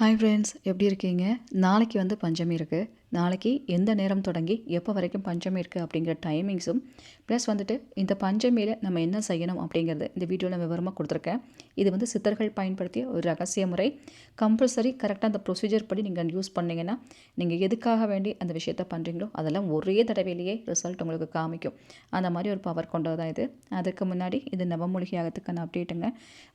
Hi friends எப்படி இருக்கீங்க? நாளைக்கு வந்து பஞ்சமி இருக்குது நாளைக்கு எந்த நேரம் தொடங்கி எப்போ வரைக்கும் பஞ்சமி இருக்குது அப்படிங்கிற டைமிங்ஸும் ப்ளஸ் வந்துட்டு இந்த பஞ்சமியில் நம்ம என்ன செய்யணும் அப்படிங்கிறது இந்த வீடியோவில் விவரமாக கொடுத்துருக்கேன். இது வந்து சித்தர்கள் பயன்படுத்திய ஒரு ரகசிய முறை. கம்பல்சரி கரெக்டாக அந்த ப்ரொசீஜர் படி நீங்கள் யூஸ் பண்ணிங்கன்னா நீங்கள் எதுக்காக வேண்டி அந்த விஷயத்த பண்ணுறீங்களோ அதெல்லாம் ஒரே தடவையிலேயே ரிசல்ட் உங்களுக்கு காமிக்கும். அந்த மாதிரி ஒரு பவர் கொண்டது தான் இது. அதுக்கு முன்னாடி இது நவமூலிகையாகத்துக்கான அப்டேட்டுங்க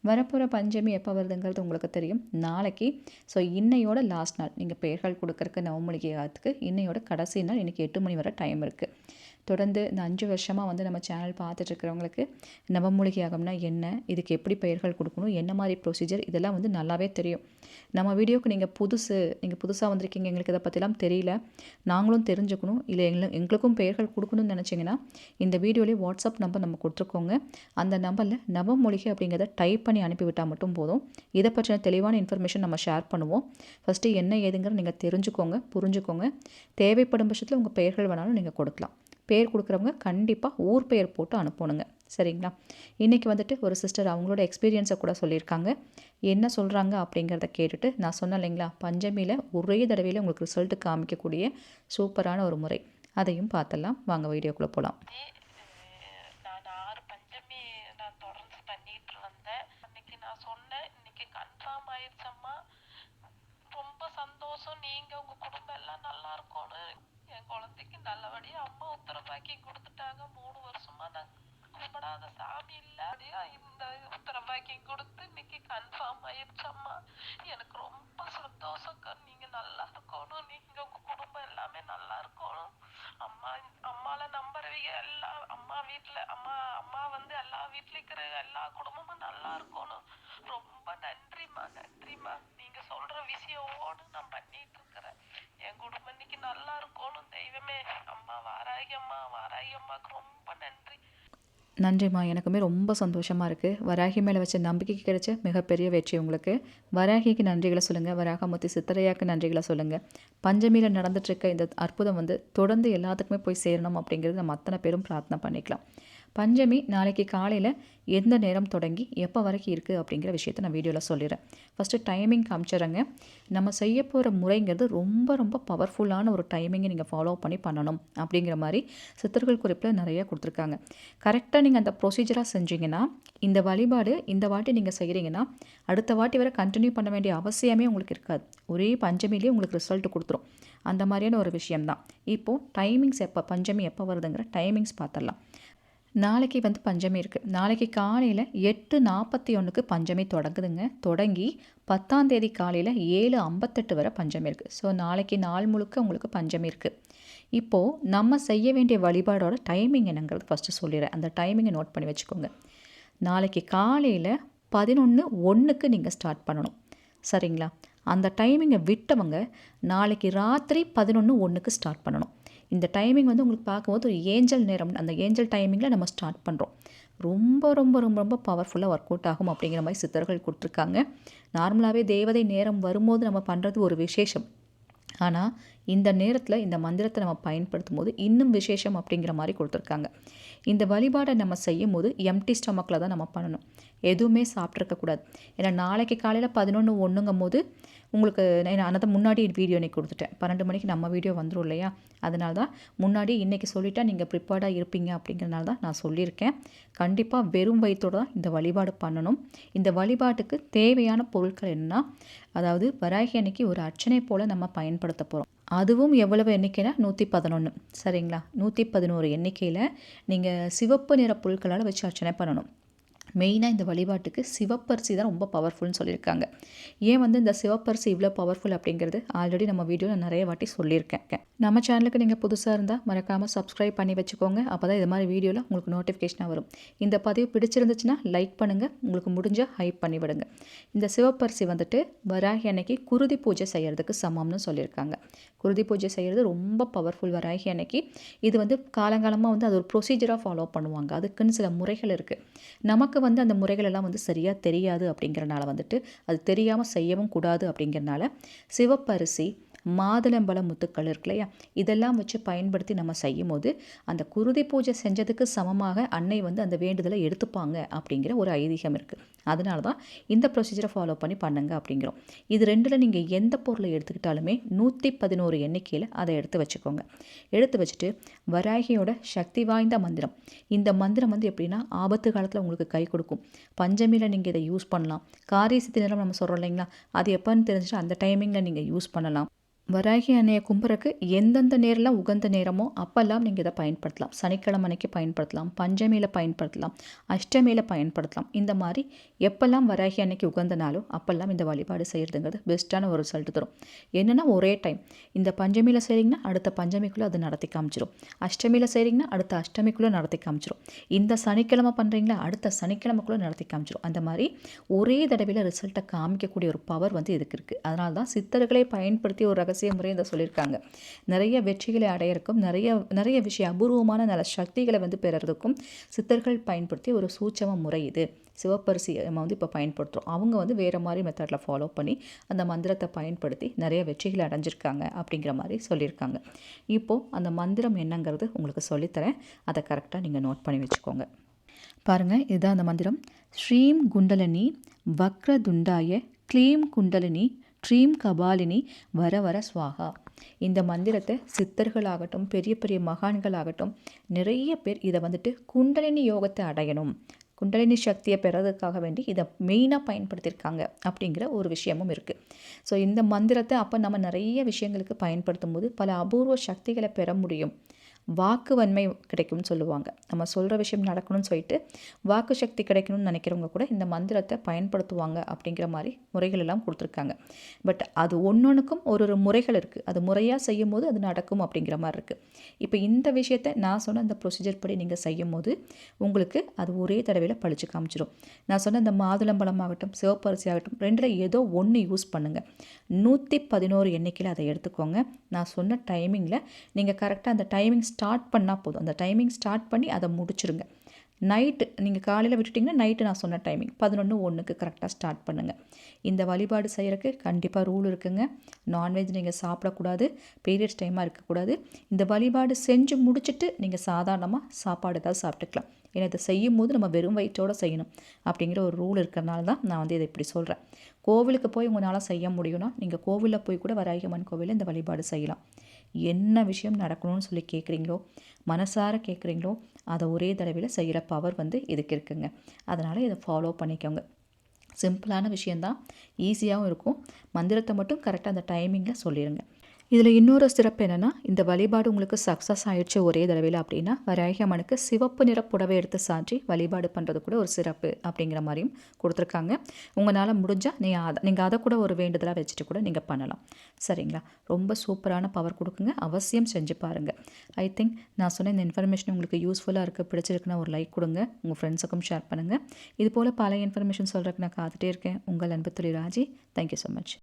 வரப்போகிற பஞ்சமி எப்போ வருதுங்கிறது உங்களுக்கு தெரியும். நாளைக்கு. ஸோ இன்னையோட லாஸ்ட் நாள். நீங்கள் பெயர்கள் கொடுக்கறக்கு நவமூலிகை இன்னையோட கடைசி நாள். இன்றைக்கி எட்டு மணி வரை டைம் இருக்குது தொடர்ந்து இந்த அஞ்சு வருஷமாக வந்து நம்ம சேனல் பார்த்துட்ருக்கிறவங்களுக்கு நவமூலிகையாகம்னா என்ன இதுக்கு எப்படி பெயர்கள் கொடுக்கணும் என்ன மாதிரி ப்ரொசீஜர் இதெல்லாம் வந்து நல்லாவே தெரியும். நம்ம வீடியோக்கு நீங்கள் புதுசு நீங்கள் புதுசாக வந்திருக்கீங்க எங்களுக்கு இதை பற்றிலாம் தெரியல. நாங்களும் தெரிஞ்சுக்கணும். இல்லை எங்களை எங்களுக்கும் பெயர்கள் கொடுக்கணும்னு நினச்சிங்கன்னா இந்த வீடியோலேயே வாட்ஸ்அப் நம்பர் நம்ம கொடுத்துருக்கோங்க. அந்த நம்பரில் நவமூலிகை அப்படிங்கிறத டைப் பண்ணி அனுப்பிவிட்டால் மட்டும் போதும். இதை பற்றின தெளிவான இன்ஃபர்மேஷன் நம்ம ஷேர் பண்ணுவோம். ஃபஸ்ட்டு என்ன ஏதுங்கிற நீங்கள் தெரிஞ்சுக்கோங்க புரிஞ்சுக்கோங்க. தேவைப்படும் பட்சத்தில் உங்கள் பெயர்கள் வேணாலும் நீங்கள் கொடுக்கலாம். பேர் கொடுக்குறவங்க கண்டிப்பாக ஊர் பெயர் போட்டு அனுப்பணுங்க. சரிங்களா? இன்றைக்கி வந்துட்டு ஒரு சிஸ்டர் அவங்களோட எக்ஸ்பீரியன்ஸை கூட சொல்லியிருக்காங்க. என்ன சொல்கிறாங்க அப்படிங்கிறத கேட்டுட்டு நான் சொன்னேன் இல்லைங்களா? பஞ்சமியில் ஒரே தடவையில் உங்களுக்கு ரிசல்ட்டு காமிக்கக்கூடிய சூப்பரான ஒரு முறை. அதையும் பார்த்துடலாம். வாங்க வீடியோக்குள்ளே போகலாம் சொன்னேன் இன்னைக்கு கன்ஃபார்ம் ஆயிடுச்சம்மா. ரொம்ப சந்தோஷம். நீங்க உங்க குடும்பம் அம்மாவுக்கு ரொம்ப நன்றி. நன்றிம்மா. எனக்குமே ரொம்ப சந்தோஷமாக இருக்குது வராகி மேலே வச்ச நம்பிக்கைக்கு கிடைச்ச மிகப்பெரிய வெற்றி உங்களுக்கு. வராகிக்கு நன்றிகளை சொல்லுங்கள் வராகமூர்த்தி சித்தரையாக்கு நன்றிகளை சொல்லுங்கள் பஞ்சமியில் நடந்துட்டுருக்க இந்த அற்புதம் வந்து தொடர்ந்து எல்லாத்துக்குமே போய் சேரணும் அப்படிங்கிறது நம்ம அத்தனை பேரும் பிரார்த்தனை பண்ணிக்கலாம். பஞ்சமி நாளைக்கு காலையில் எந்த நேரம் தொடங்கி எப்போ வரைக்கும் இருக்குது அப்படிங்கிற விஷயத்த நான் வீடியோவில் சொல்லிடுறேன். ஃபஸ்ட்டு டைமிங் காமிச்சிடுறேங்க. நம்ம செய்ய போகிற முறைங்கிறது ரொம்ப ரொம்ப பவர்ஃபுல்லான ஒரு டைமிங்கை நீங்கள் ஃபாலோ பண்ணி பண்ணணும் அப்படிங்கிற மாதிரி சித்தர்கள் குறிப்பில் நிறைய கொடுத்துருக்காங்க. கரெக்டாக நீங்கள் அந்த ப்ரொசீஜராக செஞ்சீங்கன்னா இந்த வழிபாடு இந்த வாட்டி நீங்கள் செய்கிறீங்கன்னா அடுத்த வாட்டி வரை கண்டினியூ பண்ண வேண்டிய அவசியமே உங்களுக்கு இருக்காது. ஒரே பஞ்சமிலேயே உங்களுக்கு ரிசல்ட் கொடுத்துரும். அந்த மாதிரியான ஒரு விஷயம்தான். இப்போது டைமிங்ஸ் எப்போ பஞ்சமி எப்போ வருதுங்கிற டைமிங்ஸ் பார்த்துடலாம். நாளைக்கு வந்து பஞ்சமி இருக்குது நாளைக்கு காலையில் எட்டு நாற்பத்தி ஒன்றுக்கு பஞ்சமி தொடங்குதுங்க. தொடங்கி பத்தாம் தேதி காலையில் ஏழு ஐம்பத்தெட்டு வரை பஞ்சமி இருக்குது ஸோ நாளைக்கு நாள் முழுக்க உங்களுக்கு பஞ்சமி இருக்குது இப்போது நம்ம செய்ய வேண்டிய வழிபாடோட டைமிங் என்னங்கிறது ஃபஸ்ட்டு சொல்லிடுறேன். அந்த டைமிங்கை நோட் பண்ணி வச்சுக்கோங்க. நாளைக்கு காலையில் பதினொன்று ஒன்றுக்கு நீங்கள் ஸ்டார்ட் பண்ணணும். சரிங்களா? அந்த டைமிங்கை விட்டவங்க நாளைக்கு ராத்திரி பதினொன்று ஒன்றுக்கு ஸ்டார்ட் பண்ணணும். இந்த டைமிங் வந்து உங்களுக்கு பார்க்கும்போது ஒரு ஏஞ்சல் நேரம் அந்த ஏஞ்சல் டைமிங்கில் நம்ம ஸ்டார்ட் பண்ணுறோம் ரொம்ப ரொம்ப ரொம்ப ரொம்ப பவர்ஃபுல்லாக ஒர்க் அவுட் ஆகும் அப்படிங்கிற மாதிரி சித்தர்கள் கொடுத்துருக்காங்க. நார்மலாகவே தேவதை நேரம் வரும்போது நம்ம பண்ணுறது ஒரு விசேஷம். ஆனால் இந்த நேரத்தில் இந்த மந்திரத்தை நம்ம பயன்படுத்தும் போது இன்னும் விசேஷம் அப்படிங்கிற மாதிரி கொடுத்துருக்காங்க. இந்த வழிபாடை நம்ம செய்யும் போது எம்டி ஸ்டமக்கில் தான் நம்ம பண்ணணும். எதுவுமே சாப்பிட்ருக்கக்கூடாது ஏன்னா நாளைக்கு காலையில் பதினொன்று ஒன்றுங்கும் போது உங்களுக்கு நான் அதை முன்னாடி வீடியோ இன்னைக்கு கொடுத்துட்டேன். பன்னெண்டு மணிக்கு நம்ம வீடியோ வந்துடும் இல்லையா? அதனால தான் முன்னாடி இன்றைக்கி சொல்லிட்டா நீங்கள் ப்ரிப்பேர்டாக இருப்பீங்க அப்படிங்கிறனால தான் நான் சொல்லியிருக்கேன். கண்டிப்பாக வெறும் வயிற்றோடு தான் இந்த வழிபாடு பண்ணணும். இந்த வழிபாட்டுக்கு தேவையான பொருட்கள் என்னென்னா அதாவது வராகி அன்னைக்கு ஒரு அர்ச்சனை போல் நம்ம பயன்படுத்த போகிறோம் அதுவும் எவ்வளவு எண்ணிக்கைனா நூற்றி பதினொன்று சரிங்களா? நூற்றி பதினோரு எண்ணிக்கையில் நீங்கள் சிவப்பு நிற பொருட்களால் வச்சு அர்ச்சனை பண்ணணும். மெயினாக இந்த வழிபாட்டுக்கு சிவப்பரிசி தான் ரொம்ப பவர்ஃபுல்னு சொல்லியிருக்காங்க. ஏன் வந்து இந்த சிவப்பரிசி இவ்வளோ பவர்ஃபுல் அப்படிங்கிறது? ஆல்ரெடி நம்ம வீடியோவில் நிறைய வாட்டி சொல்லியிருக்கேன். நம்ம சேனலுக்கு நீங்கள் புதுசாக இருந்தால் மறக்காமல் சப்ஸ்கிரைப் பண்ணி வச்சுக்கோங்க. அப்போ தான் இது மாதிரி வீடியோவில் உங்களுக்கு நோட்டிஃபிகேஷனாக வரும். இந்த பதிவு பிடிச்சிருந்துச்சுன்னா லைக் பண்ணுங்கள் உங்களுக்கு முடிஞ்சால் ஹைப் பண்ணி விடுங்க. இந்த சிவப்பரிசி வந்துட்டு வராகி அன்னைக்கு குருதி பூஜை செய்கிறதுக்கு சமம்னு சொல்லியிருக்காங்க. குருதி பூஜை செய்கிறது ரொம்ப பவர்ஃபுல் வராகி அன்னைக்கு. இது வந்து காலங்காலமாக வந்து அது ஒரு ப்ரொசீஜராக ஃபாலோ பண்ணுவாங்க. அதுக்குன்னு சில முறைகள் இருக்குது நமக்கு வந்து அந்த முறைகளெல்லாம் வந்து சரியாக தெரியாது அப்படிங்கிறனால வந்துட்டு அது தெரியாமல் செய்யவும் கூடாது அப்படிங்கிறனால சிவப்பரிசி மாதுளம்பழ முத்துக்கள் இருக்கு இல்லையா? இதெல்லாம் வச்சு பயன்படுத்தி நம்ம செய்யும் போது அந்த குருதி பூஜை செஞ்சதுக்கு சமமாக அன்னை வந்து அந்த வேண்டுதலை எடுத்துப்பாங்க அப்படிங்கிற ஒரு ஐதீகம் இருக்குது அதனால தான் இந்த ப்ரொசீஜரை ஃபாலோ பண்ணி பண்ணுங்க அப்படிங்கிறோம். இது ரெண்டில் நீங்கள் எந்த பொருளை எடுத்துக்கிட்டாலுமே நூற்றி பதினோரு எண்ணிக்கையில் அதை எடுத்து வச்சுக்கோங்க. எடுத்து வச்சுட்டு வராகியோட சக்தி வாய்ந்த மந்திரம். இந்த மந்திரம் வந்து எப்படின்னா ஆபத்து காலத்தில் உங்களுக்கு கை கொடுக்கும். பஞ்சமியில் நீங்கள் இதை யூஸ் பண்ணலாம். காரிய சித்தி நேரம் நம்ம சொல்கிறோம் இல்லைங்களா? அது எப்போன்னு தெரிஞ்சுட்டு அந்த டைமிங்கில் நீங்கள் யூஸ் பண்ணலாம். வராகி அன்னையை கும்புறக்கு எந்தெந்த நேரில் உகந்த நேரமோ அப்போல்லாம் நீங்கள் இதை பயன்படுத்தலாம். சனிக்கிழமை அன்னைக்கு பயன்படுத்தலாம். பஞ்சமியில் பயன்படுத்தலாம். அஷ்டமியில் பயன்படுத்தலாம். இந்த மாதிரி எப்போல்லாம் வராகி அன்னைக்கு உகந்த நாளோ அப்போல்லாம் இந்த வழிபாடு செய்கிறதுங்கிறது பெஸ்ட்டான ஒரு ரிசல்ட் தரும். என்னென்னா ஒரே டைம் இந்த பஞ்சமியில் செய்கிறீங்கன்னா அடுத்த பஞ்சமிக்குள்ளே அது நடத்தி காமிச்சிடும் அஷ்டமியில் செய்கிறீங்கன்னா அடுத்த அஷ்டமிக்குள்ளே நடத்தி காமிச்சிடும் இந்த சனிக்கிழமை பண்ணுறீங்களா அடுத்த சனிக்கிழமைக்குள்ளே நடத்தி காமிச்சிடும் அந்த மாதிரி ஒரே தடவையில் ரிசல்ட்டை காமிக்கக்கூடிய ஒரு பவர் வந்து இதுக்கு இருக்குது அதனால தான் சித்தர்களை பயன்படுத்தி ஒரு ரகசிய முறை இதை சொல்லியிருக்காங்க. நிறைய வெற்றிகளை அடையிறக்கும் நிறைய நிறைய விஷயம் அபூர்வமான நல்ல சக்திகளை வந்து பெறறதுக்கும் சித்தர்கள் பயன்படுத்தி ஒரு சூட்சம முறை இது. சிவப்பரிசி நம்ம வந்து இப்போ பயன்படுத்துகிறோம் அவங்க வந்து வேறு மாதிரி மெத்தடில் ஃபாலோ பண்ணி அந்த மந்திரத்தை பயன்படுத்தி நிறைய வெற்றிகளை அடைஞ்சிருக்காங்க அப்படிங்கிற மாதிரி சொல்லியிருக்காங்க. இப்போது அந்த மந்திரம் என்னங்கிறது உங்களுக்கு சொல்லித்தரேன். அதை கரெக்டாக நீங்கள் நோட் பண்ணி வச்சுக்கோங்க. பாருங்கள் இதுதான் அந்த மந்திரம். ஸ்ரீம் குண்டலினி வக்ரதுண்டாய க்ளீம் குண்டலினி ட்ரீம் கபாலினி வர வர ஸ்வாகா இந்த மந்திரத்தை சித்தர்களாகட்டும் பெரிய பெரிய மகான்களாகட்டும் நிறைய பேர் இதை வந்துட்டு குண்டலினி யோகத்தை அடையணும். குண்டலினி சக்தியை பெறதுக்காக வேண்டி இதை மெயினாக பயன்படுத்தியிருக்காங்க அப்படிங்கிற ஒரு விஷயமும் இருக்குது ஸோ இந்த மந்திரத்தை அப்போ நம்ம நிறைய விஷயங்களுக்கு பயன்படுத்தும் போது பல அபூர்வ சக்திகளை பெற முடியும். வாக்கு வன்மை கிடைக்கும்னு சொல்லுவாங்க. நம்ம சொல்கிற விஷயம் நடக்கணும்னு சொல்லிட்டு வாக்கு சக்தி கிடைக்கணும்னு நினைக்கிறவங்க கூட இந்த மந்திரத்தை பயன்படுத்துவாங்க அப்படிங்கிற மாதிரி முறைகள் எல்லாம் கொடுத்துருக்காங்க. பட் அது ஒன்றொன்றுக்கும் ஒரு ஒரு முறைகள் இருக்குது அது முறையாக செய்யும் போது அது நடக்கும் அப்படிங்கிற மாதிரி இருக்குது இப்போ இந்த விஷயத்தை நான் சொன்ன அந்த ப்ரொசீஜர் படி நீங்கள் செய்யும் போது உங்களுக்கு அது ஒரே தடவையில் பழிச்சு காமிச்சிடும் நான் சொன்ன அந்த மாதுளம்பழம் ஆகட்டும் சிவப்பரிசி ஆகட்டும் ரெண்டில் ஏதோ ஒன்று யூஸ் பண்ணுங்கள் நூற்றி பதினோரு எண்ணிக்கையில் அதை எடுத்துக்கோங்க. நான் சொன்ன டைமிங்கில் நீங்கள் கரெக்டாக அந்த டைமிங்ஸ் ஸ்டார்ட் பண்ணால் போதும். அந்த டைமிங் ஸ்டார்ட் பண்ணி அதை முடிச்சிருங்க. நைட்டு நீங்கள் காலையில் விட்டுட்டிங்கன்னா நைட்டு நான் சொன்ன டைமிங் பதினொன்று ஒன்றுக்கு கரெக்டாக ஸ்டார்ட் பண்ணுங்கள் இந்த வழிபாடு செய்கிறக்கு கண்டிப்பாக ரூல் இருக்குங்க. நான்வெஜ் நீங்கள் சாப்பிடக்கூடாது. பீரியட்ஸ் டைமாக இருக்கக்கூடாது. இந்த வழிபாடு செஞ்சு முடிச்சுட்டு நீங்கள் சாதாரணமாக சாப்பாடு ஏதாவது சாப்பிட்டுக்கலாம். ஏன்னா இதை செய்யும் போது நம்ம வெறும் வயிற்றோடு செய்யணும் அப்படிங்கிற ஒரு ரூல் இருக்கிறனால தான் நான் வந்து இதை இப்படி சொல்கிறேன் கோவிலுக்கு போய் உங்களால் செய்ய முடியும்னா நீங்கள் கோவிலில் போய் கூட வராகியம்மன் கோவிலில் இந்த வழிபாடு செய்யலாம். என்ன விஷயம் நடக்கணும்னு சொல்லி கேட்குறீங்களோ மனசார கேட்குறீங்களோ அதை ஒரே தடவையில் செய்கிற பவர் வந்து இதுக்கு இருக்குங்க. அதனால் இதை ஃபாலோ பண்ணிக்கோங்க. சிம்பிளான விஷயந்தான் ஈஸியாகவும் இருக்கும். மந்திரத்தை மட்டும் கரெக்டாக அந்த டைமிங்கில் சொல்லிடுங்க இதில் இன்னொரு சிறப்பு என்னென்னா இந்த வழிபாடு உங்களுக்கு சக்ஸஸ் ஆயிடுச்சு ஒரே தடவையில் அப்படின்னா வராகி அம்மனுக்கு சிவப்பு நிற புடவை எடுத்து சாற்றி வழிபாடு பண்ணுறது கூட ஒரு சிறப்பு அப்படிங்கிற மாதிரியும் கொடுத்துருக்காங்க. உங்களால் முடிஞ்சால் நீங்கள் அதை நீங்கள் அதை கூட ஒரு வேண்டுதலாக வச்சுட்டு கூட நீங்கள் பண்ணலாம். சரிங்களா? ரொம்ப சூப்பரான பவர் கொடுக்குங்க. அவசியம் செஞ்சு பாருங்கள் ஐ திங்க் நான் சொன்ன இந்த இன்ஃபர்மேஷன் உங்களுக்கு யூஸ்ஃபுல்லாக இருக்குது பிடிச்சிருக்குன்னா ஒரு லைக் கொடுங்க. உங்கள் ஃப்ரெண்ட்ஸுக்கும் ஷேர் பண்ணுங்கள் இது போல் பல இன்ஃபர்மேஷன் சொல்கிறதுக்கு நான் காத்துட்டே இருக்கேன். உங்கள் அன்பு துளி ராஜி. Thank you so much